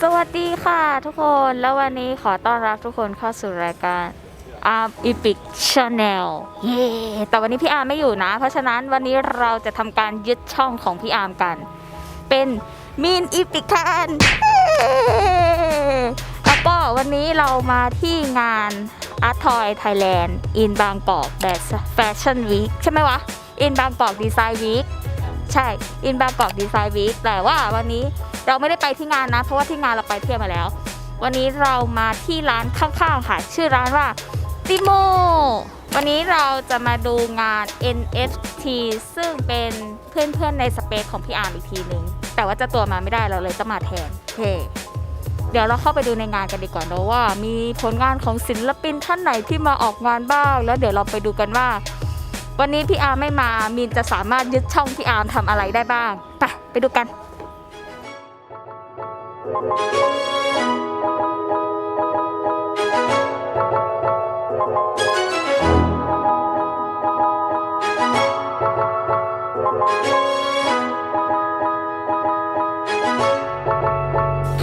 สวัสดีค่ะทุกคนแล้ววันนี้ขอต้อนรับทุกคนเข้าสู่รายการ Arm Epic Channel เย้แต่วันนี้พี่อาร์มไม่อยู่นะ เพราะฉะนั้นวันนี้เราจะทำการยึดช่องของพี่อาร์มกัน เป็นมีนอีพิกแทนแล้วก็วันนี้เรามาที่งาน Art Toy Thailand in Bangkok Fashion Week ใช่ไหมวะ in Bangkok Design Week ใช่ in Bangkok Design Week แต่ว่าวันนี้เราไม่ได้ไปที่งานนะ เพราะว่าที่งานเราไปเที่ยวมาแล้ว วันนี้เรามาที่ร้านข้างๆค่ะ ชื่อร้านว่าติโมวันนี้เราจะมาดูงาน NFT ซึ่งเป็นเพื่อนๆในสเปซของพี่อาร์มอีกทีนึง แต่ว่าเจะตัวมาไม่ได้เราเลยจะมาแทนเฮ้เดี๋ยวเราเข้าไปดูในงานกันดีกว่าเนอะว่า มีผลงานของศิลปินท่านไหนที่มาออกงานบ้าง แล้วเดี๋ยวเราไปดูกันว่า วันนี้พี่อาร์ไม่มามีนจะสามารถยึดช่องพี่อาร์ทำอะไรได้บ้าง ไปไปดูกัน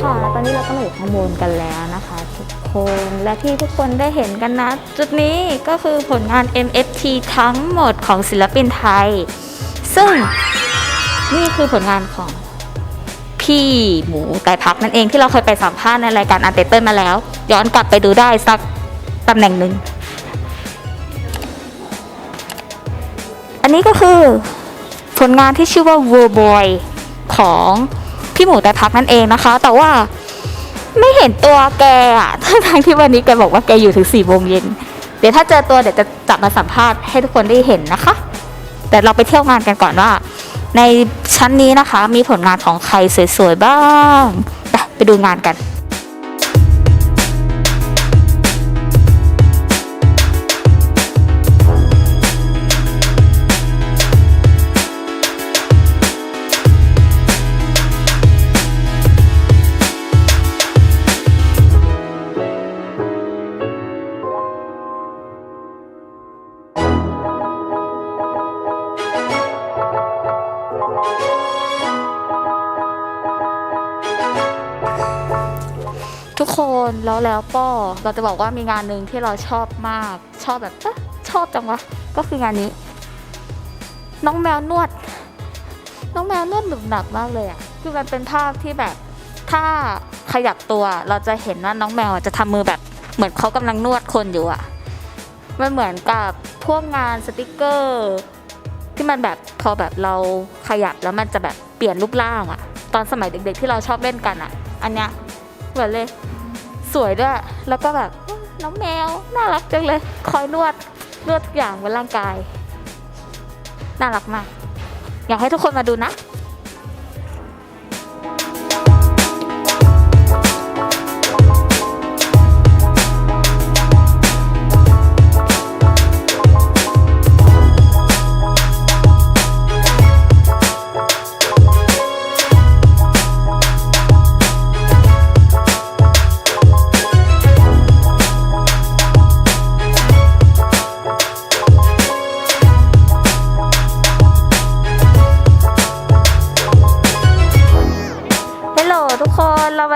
ค่ะตอนนี้เราก็มาอยู่ข้างบนกันแล้วนะคะ คนและที่ทุกคนได้เห็นกันนะ จุดนี้ก็คือผลงาน MFT ทั้งหมดของศิลปินไทย ซึ่งนี่คือผลงานของพี่หมูไต่พักนั่นเองที่เราเคยไปสัมภาษณ์ในรายการอันเตเติ้ลมาแล้ว ย้อนกลับไปดูได้สักตำแหน่งหนึ่ง อันนี้ก็คือผลงานที่ชื่อว่า World Boy ของพี่หมูแต่พักนั่นเองนะคะ แต่ว่า ไม่เห็นตัวแกอะทั้งที่วันนี้แกบอกว่าแกอยู่ถึงสี่โมงเย็น เดี๋ยวถ้าเจอตัวเดี๋ยวจะจับมาสัมภาษณ์ให้ทุกคนได้เห็นนะคะ แต่เราไปเที่ยวงานกันก่อนว่า ในชั้นนี้นะคะ มีผลงานของใครสวยๆบ้าง ไปดูงานกัน ทุกคนแล้วแล้วก็เราจะบอกว่ามีงานหนึ่งที่เราชอบมาก ชอบแบบชอบจังวะ ก็คืองานนี้ น้องแมวนวด น้องแมวนวดหนุบหนับมากเลยอะคือมันเป็นภาพที่แบบถ้าขยับตัวเราจะเห็นว่าน้องแมวจะทำมือแบบเหมือนเขากำลังนวดคนอยู่อะมันเหมือนกับพวกงานสติกเกอร์ ที่มันแบบพอแบบเราขยับแล้วมันจะแบบเปลี่ยนรูปร่างอะตอนสมัยเด็กๆที่เราชอบเล่นกันอะอันเนี้ย เหมือนเลย สวยด้วย แล้วก็แบบน้องแมว น่ารักจังเลย คอยนวดนวดทุกอย่างบนร่างกาย น่ารักมาก อยากให้ทุกคนมาดูนะ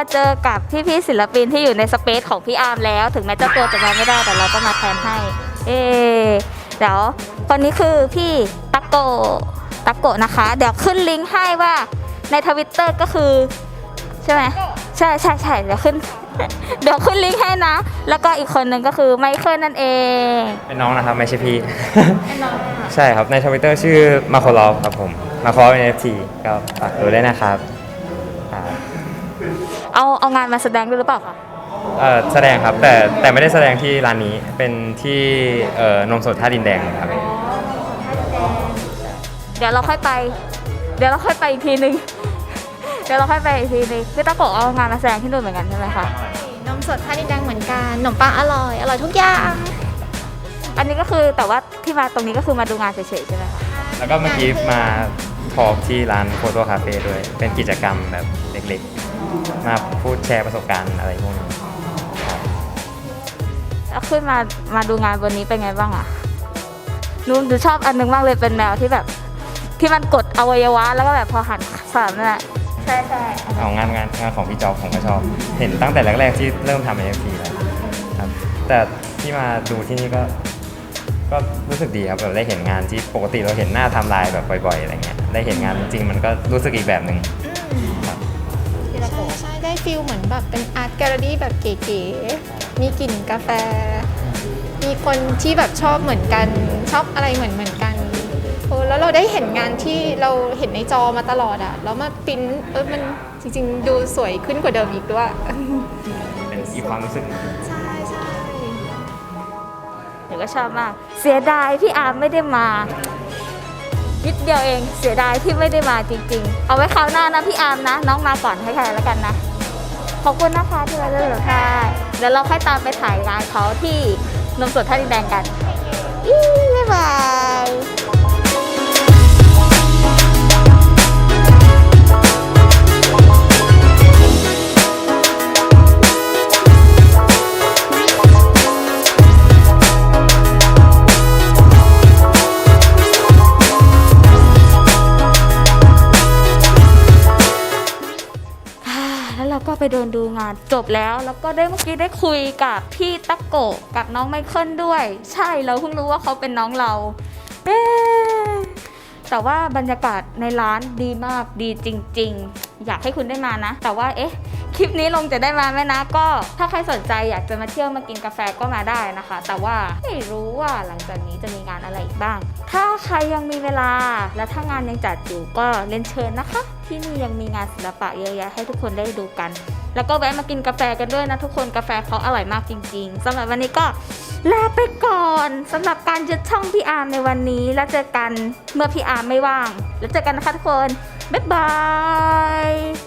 เรามาเจอกับพี่ๆศิลปินที่อยู่ในสเปซของพี่อาร์มแล้ว ถึงแม้เจ้าตัวจะมาไม่ได้แต่เราก็มาแทนให้ เอเดี๋ยวคนนี้คือพี่ตักโกตักโกะนะคะ เดี๋ยวขึ้นลิงก์ให้ว่าในทวิตเตอร์ก็คือ ใช่ไหมใช่ใช่ใช่เดี๋ยวขึ้น เดี๋ยวขึ้นลิงก์ให้นะ แล้วก็อีกคนหนึ่งก็คือไมเคิลนั่นเองเป็นน้องนะครับไม่ใช่พี่ใช่ครับในทวิตเตอร์ชื่อมาโคลอฟครับผมมาโคลอฟ NFT ก็ฝากดูด้วยนะครับอ่า เอาเอางานมาแสดงด้วยหรือเปล่าคะเอ่อแสดงครับแต่แต่ไม่ได้แสดงที่ร้านนี้เป็นที่เอ่อนมสดท่าดินแดงครับเดี๋ยวเราค่อยไป เดี๋ยวเราค่อยไปอีกทีนึง เดี๋ยวเราค่อยไปอีกทีนึงพี่ตะโกะเอางานมาแสดงที่นู่นเหมือนกันใช่ไหมคะนมสดท่าดินแดงเหมือนกันขนมปังอร่อย อร่อยทุกอย่าง อันนี้ก็คือแต่ว่าที่มาตรงนี้ก็คือมาดูงานเฉยๆใช่ไหมคะแล้วก็เมื่อกี้มาทอล์กที่ร้านโฟโต้คาเฟ่ด้วย เป็นกิจกรรมแบบเล็กๆ มาพูดแชร์ประสบการณ์อะไรพวกนี้ครับแล้วขึ้นมามาดูงานวันนี้เป็นไงบ้างอะหนูหนูชอบอันนึงมากเลยเป็นแมวที่แบบ ที่มันกดอวัยวะแล้วก็แบบพอหันสามนั่นแหละใช่ใช่เอางานงานงานของพี่จอบผมก็ชอบ เห็นตั้งแต่แรกๆที่เริ่มทำ NFT แล้วครับแต่ที่มาดูที่นี่ก็ ก็รู้สึกดีครับแบบได้เห็นงานที่ปกติเราเห็นหน้าไทำลายแบบบ่อยๆอะไรเงี้ยได้เห็นงานจริงๆมันก็รู้สึกอีกแบบหนึ่งครับที่ละโก ใช่ใช่ได้ฟิลเหมือนแบบเป็นอาร์ตแกลเลอรี่แบบเก๋ๆ มีกลิ่นกาแฟ มีคนที่แบบชอบเหมือนกัน ชอบอะไรเหมือนเหมือนกันโอ้แล้วเราได้เห็นงานที่เราเห็นในจอมาตลอดอะแล้วมาปริ้นเออมันจริงๆ ดูสวยขึ้นกว่าเดิมอีกด้วย เป็นอีกความรู้สึกหนึ่งใช่ใช่ หนูก็ชอบมาก เสียดายพี่อาร์มไม่ได้มา นิดเดียวเองเสียดายที่ไม่ได้มาจริง ๆ เอาไว้คราวหน้านะพี่อาร์มนะ น้องมาก่อนให้ใครแล้วกันนะ ขอบคุณนะคะที่มาเลือกค่ะเดี๋ยวเราค่อยตามไปถ่ายงานเขาที่นมสดท่าดินแดงกัน อี้บ๊ายบาย เราก็ไปเดินดูงานจบแล้ว แล้วก็ได้เมื่อกี้ได้คุยกับพี่ตะโกกับน้องไมเคิลด้วย ใช่เราเพิ่งรู้ว่าเขาเป็นน้องเราเอ๊แต่ว่าบรรยากาศในร้านดีมากดีจริง ๆ อยากให้คุณได้มานะ แต่ว่าเอ๊ะคลิปนี้ลงจะได้มาไหมนะก็ถ้าใครสนใจอยากจะมาเที่ยวมากินกาแฟก็มาได้นะคะ แต่ว่าไม่รู้ว่าหลังจากนี้จะมีงานอะไรอีกบ้าง ถ้าใครยังมีเวลาและถ้างานยังจัดอยู่ก็เรียนเชิญนะคะ ที่นี่ยังมีงานศิลปะเยอะแยะให้ทุกคนได้ดูกัน แล้วก็แวะมากินกาแฟกันด้วยนะทุกคนกาแฟเขาอร่อยมากจริง ๆสำหรับวันนี้ก็ลาไปก่อนสำหรับการยึดช่องพี่อาร์มในวันนี้ แล้วเจอกันเมื่อพี่อาร์มไม่ว่าง แล้วเจอกันนะคะทุกคนบ๊ายบาย